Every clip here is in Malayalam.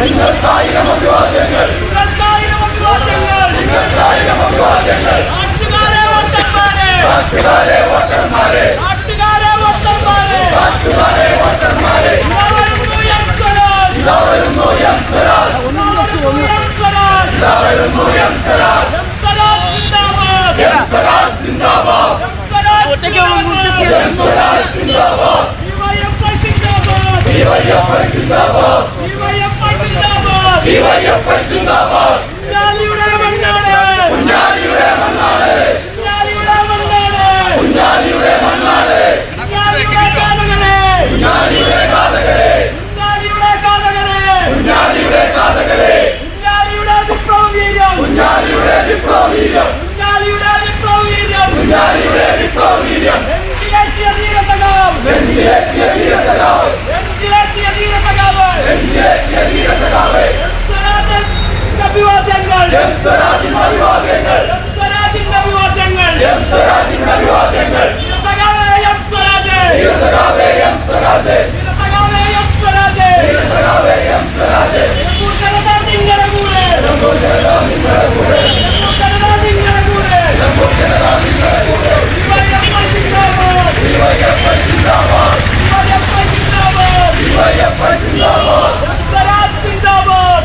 നിങ്ങൾക്കായിരം അഭിവാദ്യങ്ങൾ നിങ്ങൾക്കായിരം അഭിവാദ്യങ്ങൾ നിങ്ങൾക്കായിരം അഭിവാദ്യങ്ങൾ നാട്ടുകാരെ വോട്ടർമാരെ. നാട്ടുകാരെ വോട്ടർമാരെ.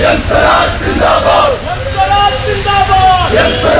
Yemsarat Zindabad! Yemsarat Zindabad! Yemsarat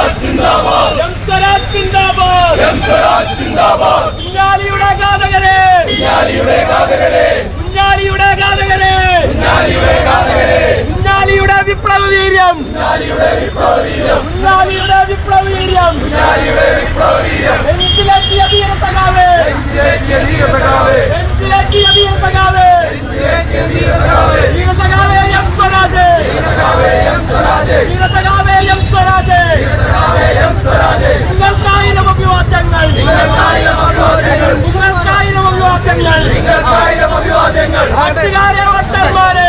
Swaraj സിന്ദാബാദ് കുഞ്ഞാലിയുടെ ഘാതകരെ. കുഞ്ഞാലിയുടെ ഘാതകരെ. കുഞ്ഞാലിയുടെ ഘാതകരെ. കുഞ്ഞാലിയുടെ ഘാതകരെ. കുഞ്ഞാലിയുടെ വിപ്ലവ വീര്യം. കുഞ്ഞാലിയുടെ വിപ്ലവ വീര്യം. കുഞ്ഞാലിയുടെ വിപ്ലവ വീര്യം. കുഞ്ഞാലിയുടെ വിപ്ലവ വീര്യം. എഞ്ചിലെത്തിയ വീര സഖാവേ എഞ്ചിലെത്തിയ വീര സഖാവേ എഞ്ചിലെത്തിയ വീര സഖാവേ എഞ്ചിലെത്തിയ വീര സഖാവേ വീര സഖാവേ എം സ്വരാജ്. വീര സഖാവേ എം സ്വരാജ്. വീര സ്വരാജ് നിങ്ങൾക്കായിരം അഭിവാദ്യങ്ങൾ. നിങ്ങൾക്കായിരം അഭിവാദ്യങ്ങൾ. നാട്ടുകാരെ വോട്ടർമാരെ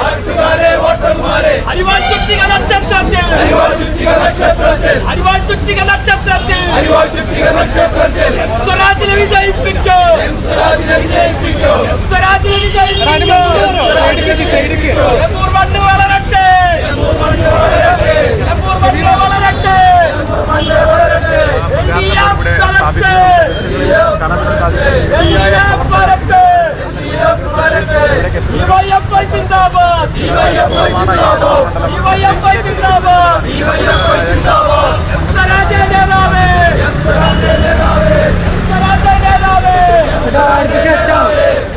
നാട്ടുകാരെ വോട്ടർമാരെ അരിവാൾ ചുറ്റിക നക്ഷത്രത്തിൽ അരിവാൾ ചുറ്റിക നക്ഷത്രത്തിൽ സ്വരാജിനെ വിജയിപ്പിക്കോ. സ്വരാജിനെ വിജയിപ്പിക്കോ. സ്വരാജിനെ വിജയിപ്പിക്കോ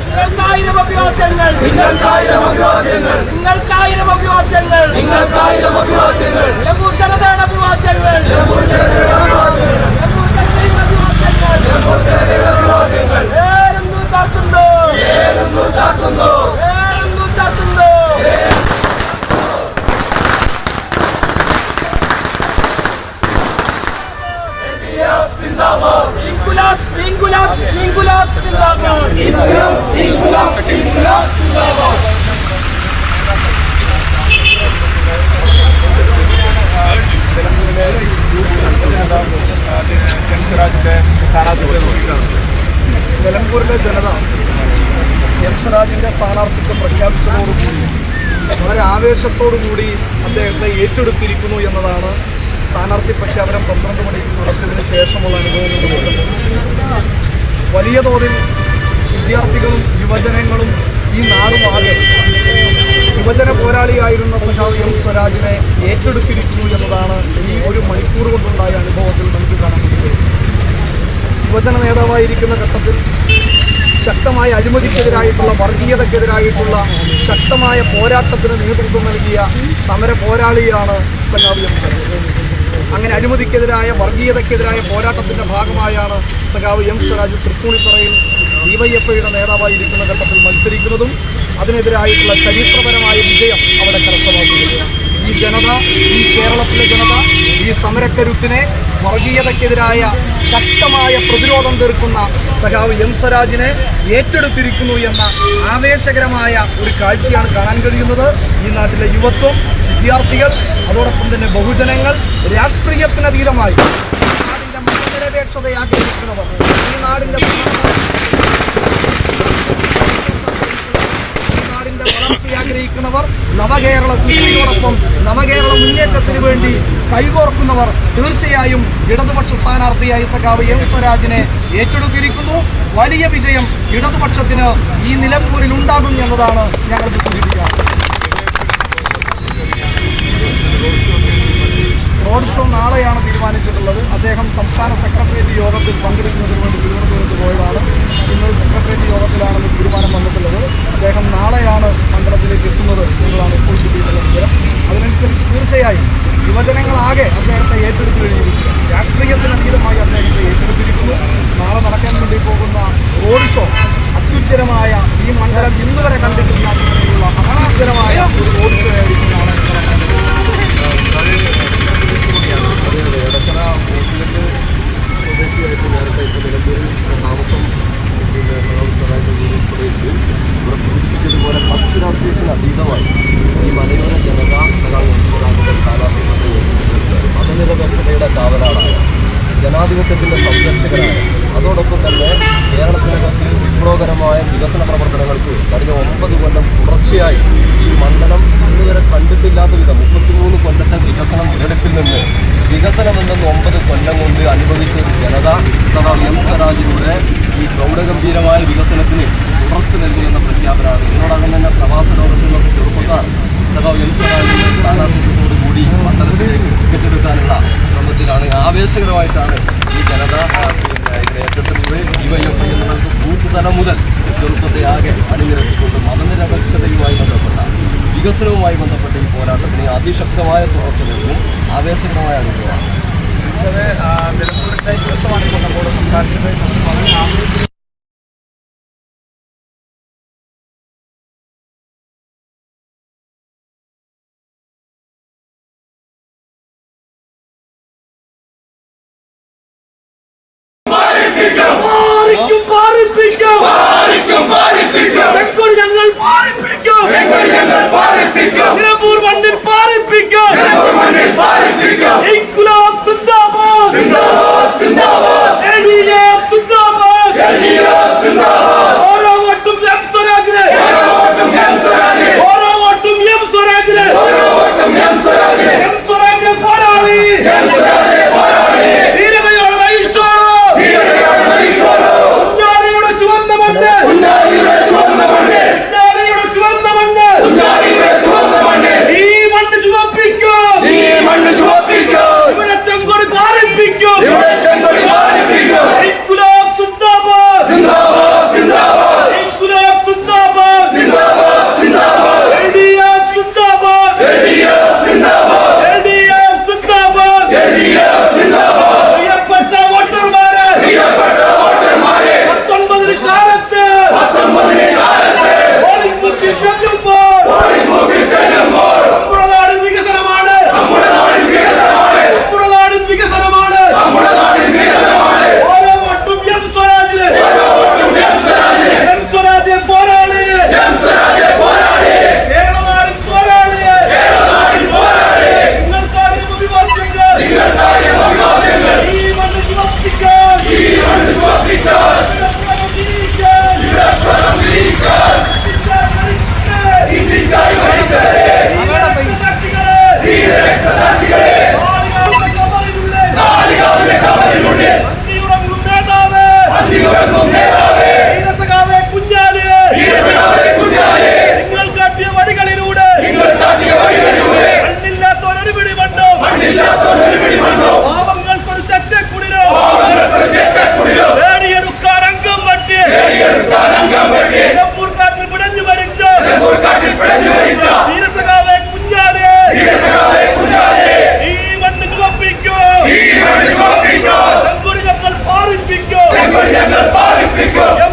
നിങ്ങൾക്കായിരം അഭിവാദ്യങ്ങൾ നിങ്ങൾക്കായിരം അഭിവാദ്യങ്ങൾ നിങ്ങൾക്കായിരം അഭിവാദ്യങ്ങൾ നിങ്ങൾക്കായിരം അഭിവാദ്യങ്ങൾ നിലമ്പൂർ ജനതയുടെ അഭിവാദ്യങ്ങൾ നിലമ്പൂർ ജനതയുടെ അഭിവാദ്യങ്ങൾ ആവേശത്തോടുകൂടി അദ്ദേഹത്തെ ഏറ്റെടുത്തിരിക്കുന്നു എന്നതാണ് സ്ഥാനാർത്ഥി പ്രഖ്യാപനം പന്ത്രണ്ട് മണിക്ക് നടത്തിയതിന് ശേഷമുള്ള അനുഭവങ്ങൾ വലിയ തോതിൽ വിദ്യാർത്ഥികളും യുവജനങ്ങളും ഈ നാടുമാകെ യുവജന പോരാളിയായിരുന്ന സഖാവ് എം സ്വരാജിനെ ഏറ്റെടുത്തിരിക്കുന്നു എന്നതാണ് ഈ ഒരു മണിക്കൂർ കൊണ്ടുണ്ടായ അനുഭവത്തിൽ നമുക്ക് കാണാൻ കഴിയുന്നത് യുവജന നേതാവായിരിക്കുന്ന ഘട്ടത്തിൽ ശക്തമായ അഴിമതിക്കെതിരായിട്ടുള്ള വർഗീയതക്കെതിരായിട്ടുള്ള ശക്തമായ പോരാട്ടത്തിന് നേതൃത്വം നൽകിയ സമര പോരാളിയാണ് സഖാവ് എം അങ്ങനെ അഴിമതിക്കെതിരായ വർഗീയതക്കെതിരായ പോരാട്ടത്തിന്റെ ഭാഗമായാണ് സഖാവ് എം സ്വരാജ് തൃപ്പൂണിത്തറയിൽ ഡിവൈഎഫ്ഐയുടെ നേതാവായിരിക്കുന്ന ഘട്ടത്തിൽ മത്സരിക്കുന്നതും അതിനെതിരായിട്ടുള്ള ചരിത്രപരമായ വിജയം അവിടെ കരസ്ഥമാക്കുന്നത്. ഈ ജനത ഈ കേരളത്തിലെ ജനത ഈ സമരക്കരുത്തിനെ വർഗീയതക്കെതിരായ ശക്തമായ പ്രതിരോധം തീർക്കുന്ന സഖാവ് എം സ്വരാജിനെ ഏറ്റെടുത്തിരിക്കുന്നു എന്ന ആവേശകരമായ ഒരു കാഴ്ചയാണ് കാണാൻ കഴിയുന്നത്. ഈ നാട്ടിലെ യുവത്വം വിദ്യാർത്ഥികൾ അതോടൊപ്പം തന്നെ ബഹുജനങ്ങൾ രാഷ്ട്രീയത്തിനതീതമായി നാടിന്റെ മതനിരപേക്ഷത ആഗ്രഹിക്കുന്നവർ ഈ നാടിന്റെ ഈ വളർച്ചയെ ആഗ്രഹിക്കുന്നവർ നവകേരള സൃഷ്ടിയോടൊപ്പം നവകേരള മുന്നേറ്റത്തിന് വേണ്ടി കൈകോർക്കുന്നവർ തീർച്ചയായും ഇടതുപക്ഷ സ്ഥാനാർത്ഥിയായി സഖാവ് എം സ്വരാജിനെ ഏറ്റെടുത്തിരിക്കുന്നു. വലിയ വിജയം ഇടതുപക്ഷത്തിന് ഈ നിലമ്പൂരിൽ ഉണ്ടാകും എന്നതാണ് ഞങ്ങൾക്ക് റോഡ് ഷോ നാളെയാണ് തീരുമാനിച്ചിട്ടുള്ളത്. അദ്ദേഹം സംസ്ഥാന സെക്രട്ടേറിയറ്റ് യോഗത്തിൽ പങ്കെടുക്കുന്നതിന് വേണ്ടി തിരുവനന്തപുരത്ത് പോയതാണ്. ഇന്ന് സെക്രട്ടേറിയറ്റ് യോഗത്തിലാണെന്ന് തീരുമാനം വന്നിട്ടുള്ളത്. അദ്ദേഹം നാളെയാണ് മണ്ഡലത്തിലേക്ക് എത്തുന്നത് എന്നതാണ് ഇപ്പോൾ കിട്ടിയിട്ടുള്ള വിവരം. അതിനനുസരിച്ച് തീർച്ചയായും യുവജനങ്ങളാകെ അദ്ദേഹത്തെ ഏറ്റെടുത്തു കഴിഞ്ഞിരിക്കുന്നു രാഷ്ട്രീയത്തിനതീതമായി അദ്ദേഹത്തെ ഏറ്റെടുത്തിരിക്കുന്നു. നാളെ നടക്കാൻ വേണ്ടി പോകുന്ന റോഡ് ഷോ അത്യുജ്ജരമായ ഈ മണ്ഡലം ഇന്ന് വരെ കണ്ടിട്ടില്ലാത്ത രീതിയിലുള്ള ഒരു റോഡ് ഷോ ആയിരിക്കും നാളെ നടക്കുന്നത് സ്വദേശിയായിട്ട് നേരത്തെ ഇപ്പോൾ നിലമ്പൂരിൽ താമസം ജനത പിന്നെ ഏറ്റെടുക്കുന്നത് ഡിവൈഎഫ്ഐ എന്നുള്ളത് ബൂത്ത് തലം മുതൽ ചെറുപ്പത്തെ ആകെ അണിനിരത്തിക്കൊണ്ട് മതനിരപേക്ഷതയുമായി ബന്ധപ്പെട്ട വികസനവുമായി ബന്ധപ്പെട്ട ഈ പോരാട്ടത്തിന് അതിശക്തമായ തുടർച്ച നൽകും ആവേശകരമായ അനുഭവമാണ്. നിലമ്പൂരിന്റെ യുവത്വമാണ് ഇപ്പോൾ നമ്മോട് സംസാരിക്കുന്നത്. África!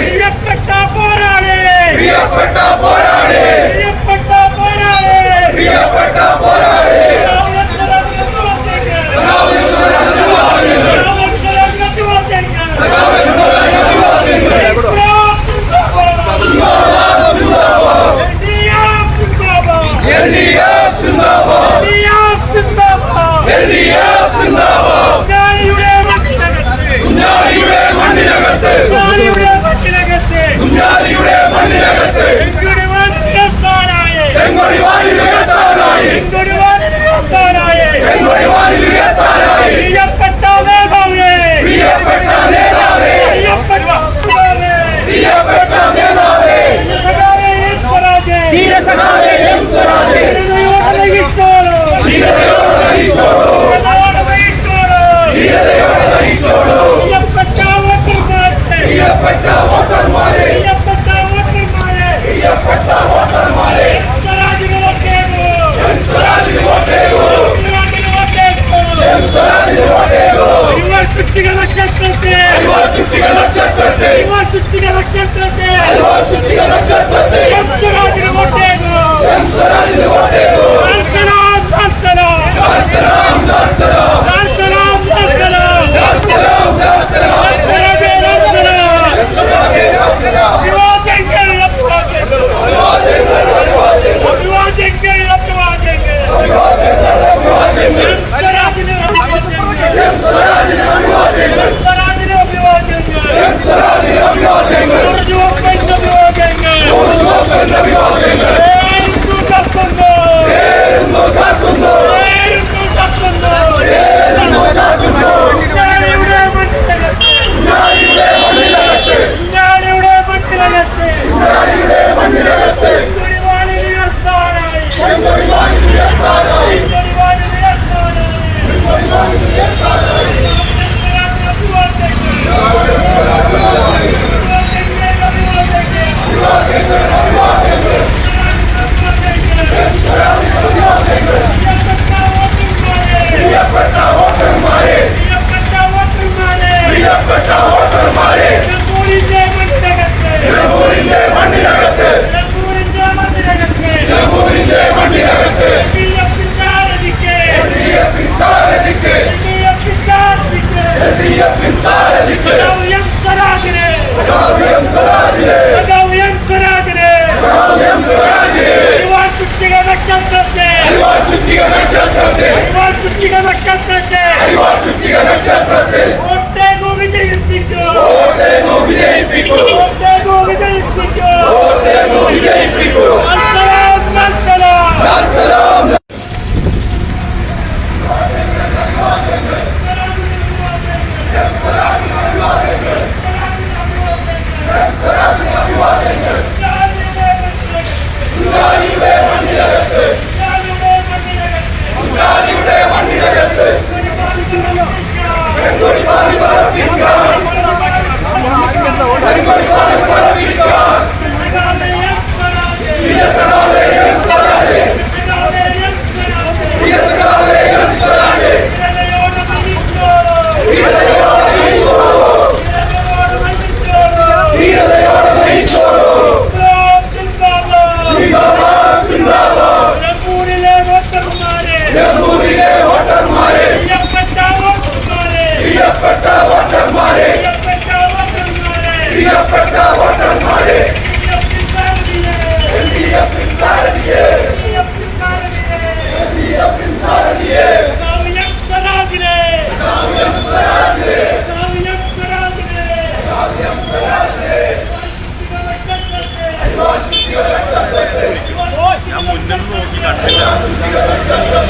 പ്രിയപ്പെട്ട പോരാളി പ്രിയപ്പെട്ട പോരാളി ಸುತ್ತಿಗೆ ನಕ್ಷತ್ರತೆ ಅಲ್ವಾ ಸುತ್ತಿಗೆ ನಕ್ಷತ್ರತೆ Viva! വോട്ടെങ്ങും വിജയിപ്പിക്കൂ വോട്ടെങ്ങും വിജയിപ്പിക്കൂ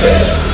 Yeah.